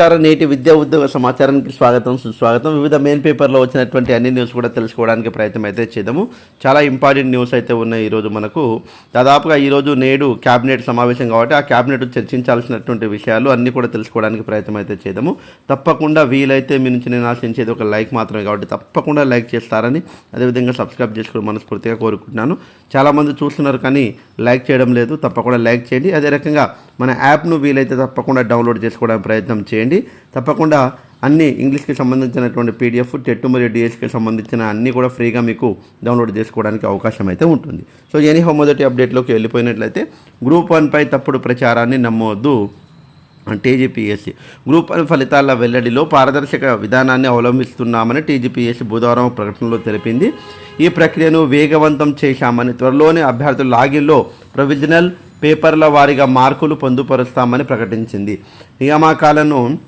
నమస్కారం నేటి విద్యా ఉద్యోగ సమాచారానికి స్వాగతం సుస్వాగతం. వివిధ మెయిన్ పేపర్లో వచ్చినటువంటి అన్ని న్యూస్ కూడా తెలుసుకోవడానికి ప్రయత్నం అయితే చేద్దాము. చాలా ఇంపార్టెంట్ న్యూస్ అయితే ఉన్నాయి ఈరోజు మనకు. దాదాపుగా ఈరోజు నేడు క్యాబినెట్ సమావేశం కాబట్టి ఆ క్యాబినెట్ చర్చించాల్సినటువంటి విషయాలు అన్నీ కూడా తెలుసుకోవడానికి ప్రయత్నం అయితే చేద్దాము. తప్పకుండా వీలైతే మీ నుంచి నేను ఆశించేది ఒక లైక్ మాత్రమే కాబట్టి తప్పకుండా లైక్ చేస్తారని అదేవిధంగా సబ్స్క్రైబ్ చేసుకుని మనస్ఫూర్తిగా కోరుకుంటున్నాను. చాలామంది చూస్తున్నారు కానీ లైక్ చేయడం లేదు. తప్పకుండా లైక్ చేయండి. అదే రకంగా మన యాప్ను వీలైతే తప్పకుండా డౌన్లోడ్ చేసుకోవడానికి ప్రయత్నం చేయండి. తప్పకుండా అన్ని ఇంగ్లీష్కి సంబంధించినటువంటి పీడిఎఫ్ టెట్ మరియు డిఎస్కి సంబంధించిన అన్నీ కూడా ఫ్రీగా మీకు డౌన్లోడ్ చేసుకోవడానికి అవకాశం అయితే ఉంటుంది. సో ఎనీహో మొదటి అప్డేట్లోకి వెళ్ళిపోయినట్లయితే గ్రూప్ వన్పై తప్పుడు ప్రచారాన్ని నమ్మవద్దు టీజీపీఎస్సీ గ్రూప్ వన్ ఫలితాల వెల్లడిలో పారదర్శక విధానాన్ని అవలంబిస్తున్నామని టీజీపీఎస్సీ బుధవారం ప్రకటనలో తెలిపింది. ఈ ప్రక్రియను వేగవంతం చేశామని త్వరలోనే అభ్యర్థుల లాగిన్లో ప్రొవిజనల్ పేపర్ల వారీగా మార్కులు పొందుపరుస్తామని ప్రకటించింది. నియామకాలను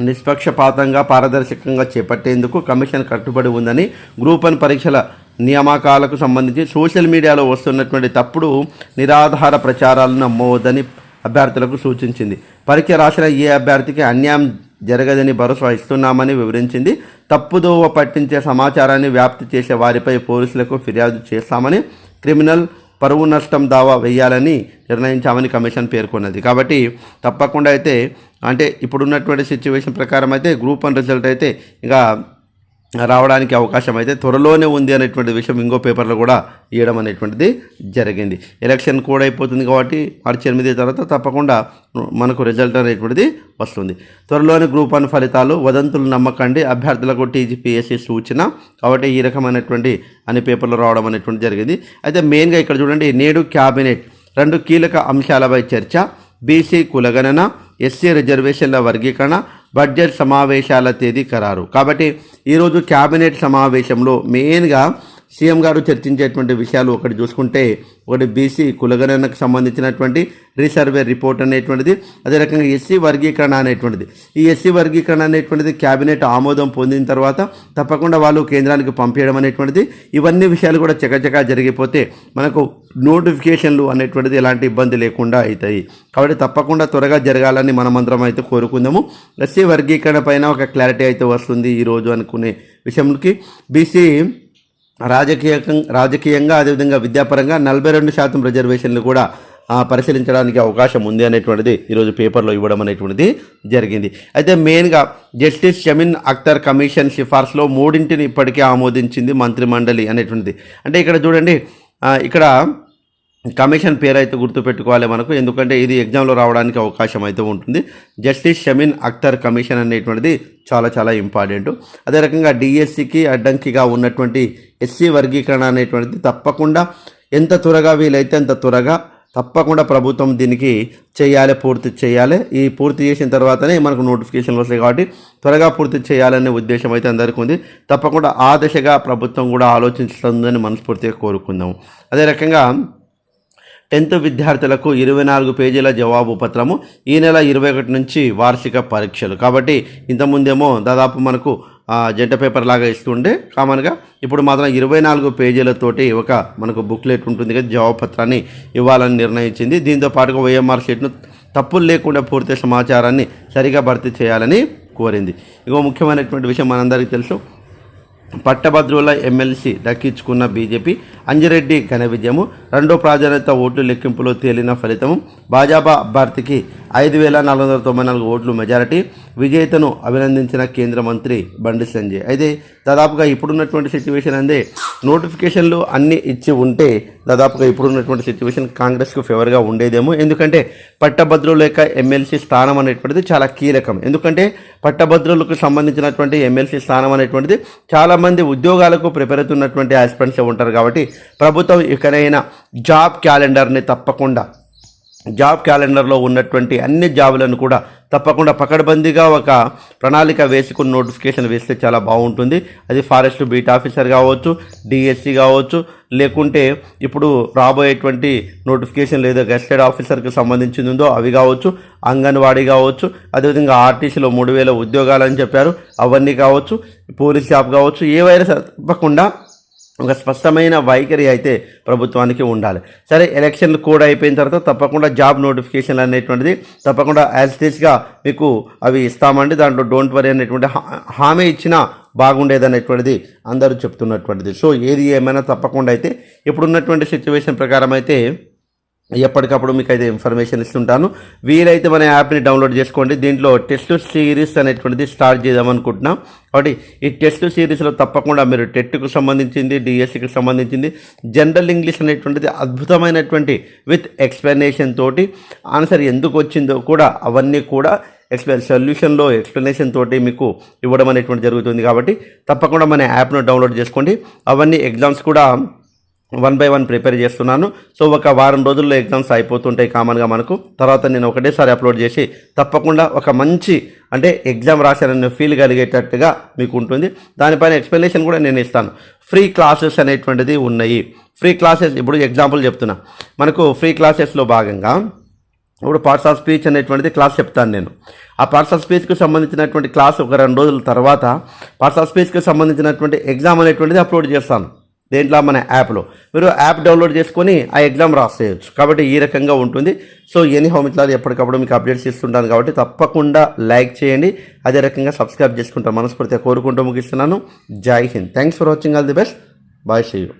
నిష్పక్షపాతంగా పారదర్శకంగా చేపట్టేందుకు కమిషన్ కట్టుబడి ఉందని గ్రూప్ వన్ పరీక్షల నియామకాలకు సంబంధించి సోషల్ మీడియాలో వస్తున్నటువంటి తప్పుడు నిరాధార ప్రచారాలను నమ్మవద్దని అభ్యర్థులకు సూచించింది. పరీక్ష రాసిన ఏ అభ్యర్థికి అన్యాయం జరగదని భరోసా ఇస్తున్నామని వివరించింది. తప్పుదోవ పట్టించే సమాచారాన్ని వ్యాప్తి చేసే వారిపై పోలీసులకు ఫిర్యాదు చేస్తామని క్రిమినల్ పరువు నష్టం దావా వేయాలని నిర్ణయించామని కమిషన్ పేర్కొన్నది. కాబట్టి తప్పకుండా అయితే అంటే ఇప్పుడున్నటువంటి సిచ్యువేషన్ ప్రకారం అయితే గ్రూప్ వన్ రిజల్ట్ అయితే ఇంకా రావడానికి అవకాశం అయితే త్వరలోనే ఉంది అనేటువంటి విషయం ఇంకో పేపర్లో కూడా ఇవ్వడం అనేటువంటిది జరిగింది. ఎలక్షన్ కూడా అయిపోతుంది కాబట్టి మార్చి ఎనిమిది తర్వాత తప్పకుండా మనకు రిజల్ట్ అనేటువంటిది వస్తుంది. త్వరలోనే గ్రూప్ వన్ ఫలితాలు వదంతులు నమ్మకండి అభ్యర్థులకు టీజీపీఎస్సీ సూచన కాబట్టి ఈ రకమైనటువంటి అన్ని పేపర్లు రావడం అనేటువంటి జరిగింది. అయితే మెయిన్గా ఇక్కడ చూడండి నేడు క్యాబినెట్ రెండు కీలక అంశాలపై చర్చ బీసీ కులగణన ఎస్సీ రిజర్వేషన్ల వర్గీకరణ బడ్జెట్ సమావేశాల తేదీ ఖరారు. కాబట్టి ఈరోజు క్యాబినెట్ సమావేశంలో మెయిన్గా సీఎం గారు చర్చించేటువంటి విషయాలు ఒకటి చూసుకుంటే ఒకటి బీసీ కులగణనకు సంబంధించినటువంటి రీసర్వే రిపోర్ట్ అనేటువంటిది అదే రకంగా ఎస్సీ వర్గీకరణ అనేటువంటిది. ఈ ఎస్సీ వర్గీకరణ అనేటువంటిది క్యాబినెట్ ఆమోదం పొందిన తర్వాత తప్పకుండా వాళ్ళు కేంద్రానికి పంపించడం అనేటువంటిది ఇవన్నీ విషయాలు కూడా చకచకా జరిగిపోతే మనకు నోటిఫికేషన్లు అనేటువంటిది ఎలాంటి ఇబ్బంది లేకుండా అవుతాయి. కాబట్టి తప్పకుండా త్వరగా జరగాలని మనమందరం అయితే కోరుకుందాము. ఎస్సీ వర్గీకరణ పైన ఒక క్లారిటీ అయితే వస్తుంది ఈరోజు అనుకునే విషయంకి. బీసీ రాజకీయ రాజకీయంగా అదేవిధంగా విద్యాపరంగా నలభై రెండు శాతం రిజర్వేషన్లు కూడా పరిశీలించడానికి అవకాశం ఉంది అనేటువంటిది ఈరోజు పేపర్లో ఇవ్వడం అనేటువంటిది జరిగింది. అయితే మెయిన్గా జస్టిస్ జమీన్ అఖ్తర్ కమిషన్ సిఫార్సులో మూడింటిని ఇప్పటికే ఆమోదించింది మంత్రిమండలి అనేటువంటిది. అంటే ఇక్కడ చూడండి ఇక్కడ కమిషన్ పేరు అయితే గుర్తుపెట్టుకోవాలి మనకు. ఎందుకంటే ఇది ఎగ్జామ్లో రావడానికి అవకాశం అయితే ఉంటుంది. జస్టిస్ షమీన్ అఖ్తర్ కమిషన్ అనేటువంటిది చాలా చాలా ఇంపార్టెంట్. అదే రకంగా డిఎస్సికి అడ్డంకిగా ఉన్నటువంటి ఎస్సీ వర్గీకరణ అనేటువంటిది తప్పకుండా ఎంత త్వరగా వీలైతే అంత త్వరగా తప్పకుండా ప్రభుత్వం దీనికి చేయాలి పూర్తి చేయాలి. ఈ పూర్తి చేసిన తర్వాతనే మనకు నోటిఫికేషన్లు వస్తాయి కాబట్టి త్వరగా పూర్తి చేయాలనే ఉద్దేశం అయితే అందరికీ ఉంది. తప్పకుండా ఆ దిశగా ప్రభుత్వం కూడా ఆలోచిస్తుందని మనస్ఫూర్తిగా కోరుకుందాం. అదే రకంగా టెన్త్ విద్యార్థులకు ఇరవై నాలుగు పేజీల జవాబు పత్రము ఈ నెల ఇరవై ఒకటి నుంచి వార్షిక పరీక్షలు. కాబట్టి ఇంతకుముందేమో దాదాపు మనకు జంట పేపర్ లాగా ఇస్తుండే. కామన్గా ఇప్పుడు మాత్రం ఇరవై నాలుగు పేజీలతోటి ఒక మనకు బుక్లెట్ ఉంటుంది కదా జవాబు పత్రాన్ని ఇవ్వాలని నిర్ణయించింది. దీంతో పాటుగా వైఎంఆర్ షీట్ను తప్పులు లేకుండా పూర్తి సమాచారాన్ని సరిగా భర్తీ చేయాలని కోరింది. ఇంకో ముఖ్యమైనటువంటి విషయం మనందరికీ తెలుసు. పట్టభద్రుల ఎమ్మెల్సీ దక్కించుకున్న బీజేపీ అంజిరెడ్డి ఘన విజయము. రెండో ప్రాధాన్యత ఓట్లు లెక్కింపులో తేలిన ఫలితము. భాజపా అభ్యర్థికి ఐదు వేల నాలుగు వందల తొంభై నాలుగు ఓట్లు మెజారిటీ. విజేతను అభినందించిన కేంద్ర మంత్రి బండి సంజయ్. అయితే దాదాపుగా ఇప్పుడున్నటువంటి సిచ్యువేషన్ అందే. నోటిఫికేషన్లు అన్నీ ఇచ్చి ఉంటే దాదాపుగా ఇప్పుడున్నటువంటి సిచ్యువేషన్ కాంగ్రెస్కు ఫేవర్గా ఉండేదేమో. ఎందుకంటే పట్టభద్రుల యొక్క ఎమ్మెల్సీ స్థానం అనేటువంటిది చాలా కీలకం. ఎందుకంటే పట్టభద్రులకు సంబంధించినటువంటి ఎమ్మెల్సీ స్థానం అనేటువంటిది చాలామంది ఉద్యోగాలకు ప్రిపేర్ అవుతున్నటువంటి ఆస్పిరెంట్స్ ఉంటారు కాబట్టి ప్రభుత్వం ఇకనైనా జాబ్ క్యాలెండర్ని తప్పకుండా జాబ్ క్యాలెండర్లో ఉన్నటువంటి అన్ని జాబులను కూడా తప్పకుండా పకడ్బందీగా ఒక ప్రణాళిక వేసుకుని నోటిఫికేషన్ వేస్తే చాలా బాగుంటుంది. అది ఫారెస్ట్ బీట్ ఆఫీసర్ కావచ్చు డిఎస్సి కావచ్చు లేకుంటే ఇప్పుడు రాబోయేటువంటి నోటిఫికేషన్ లేదా గెస్టెడ్ ఆఫీసర్కి సంబంధించింది ఉందో అవి కావచ్చు అంగన్వాడీ కావచ్చు అదేవిధంగా ఆర్టీసీలో మూడు వేల ఉద్యోగాలు అని చెప్పారు అవన్నీ కావచ్చు పోలీస్ జాబ్ కావచ్చు ఏవైనా తప్పకుండా ఒక స్పష్టమైన వైఖరి అయితే ప్రభుత్వానికి ఉండాలి. సరే ఎలక్షన్లు కూడా అయిపోయిన తర్వాత తప్పకుండా జాబ్ నోటిఫికేషన్ అనేటువంటిది తప్పకుండా యాజ్ మీకు అవి ఇస్తామండి. దాంట్లో డోంట్ వరీ అనేటువంటి హా- హామీ ఇచ్చినా బాగుండేది అనేటువంటిది అందరూ చెప్తున్నటువంటిది. సో ఏది ఏమైనా తప్పకుండా అయితే ఇప్పుడున్నటువంటి సిచ్యువేషన్ ప్రకారం అయితే ఎప్పటికప్పుడు మీకు అయితే ఇన్ఫర్మేషన్ ఇస్తుంటాను. వీలైతే మన యాప్ని డౌన్లోడ్ చేసుకోండి. దీంట్లో టెస్ట్ సిరీస్ అనేటువంటిది స్టార్ట్ చేద్దాం అనుకుంటున్నాం. కాబట్టి ఈ టెస్ట్ సిరీస్లో తప్పకుండా మీరు టెట్కు సంబంధించింది డిఎస్సికి సంబంధించింది జనరల్ ఇంగ్లీష్ అనేటువంటిది అద్భుతమైనటువంటి విత్ ఎక్స్ప్లెనేషన్ తోటి ఆన్సర్ ఎందుకు వచ్చిందో కూడా అవన్నీ కూడా ఎక్స్ప్లెయిన్ సొల్యూషన్లో ఎక్స్ప్లెనేషన్ తోటి మీకు ఇవ్వడం అనేటువంటి జరుగుతుంది. కాబట్టి తప్పకుండా మన యాప్ను డౌన్లోడ్ చేసుకోండి. అవన్నీ ఎగ్జామ్స్ కూడా వన్ బై వన్ ప్రిపేర్ చేస్తున్నాను. సో ఒక వారం రోజుల్లో ఎగ్జామ్స్ అయిపోతుంటాయి కామన్గా మనకు. తర్వాత నేను ఒకటేసారి అప్లోడ్ చేసి తప్పకుండా ఒక మంచి అంటే ఎగ్జామ్ రాశానని ఫీల్ కలిగేటట్టుగా మీకు ఉంటుంది. దానిపైన ఎక్స్ప్లెనేషన్ కూడా నేను ఇస్తాను. ఫ్రీ క్లాసెస్ అనేటువంటిది ఉన్నాయి. ఫ్రీ క్లాసెస్ ఇప్పుడు ఎగ్జాంపుల్ చెప్తున్నా. మనకు ఫ్రీ క్లాసెస్లో భాగంగా ఇప్పుడు పార్ట్స్ ఆఫ్ స్పీచ్ అనేటువంటిది క్లాస్ చెప్తాను నేను. ఆ పార్ట్స్ ఆఫ్ స్పీచ్కి సంబంధించినటువంటి క్లాస్ ఒక రెండు రోజుల తర్వాత పార్ట్స్ ఆఫ్ స్పీచ్కి సంబంధించినటువంటి ఎగ్జామ్ అనేటువంటిది అప్లోడ్ చేస్తాను. దేంట్లో మన యాప్లో. మీరు యాప్ డౌన్లోడ్ చేసుకొని ఆ ఎగ్జామ్ రాసేయచ్చు. కాబట్టి ఈ రకంగా ఉంటుంది. సో ఎనీ హోమ్ ఇట్లా ఎప్పటికప్పుడు మీకు అప్డేట్స్ ఇస్తుంటాను కాబట్టి తప్పకుండా లైక్ చేయండి. అదే రకంగా సబ్స్క్రైబ్ చేసుకుంటాను మనస్ఫూర్తిగా కోరుకుంటూ ముగిస్తున్నాను. జై Hind. Thanks for watching. All the best. Bye see you.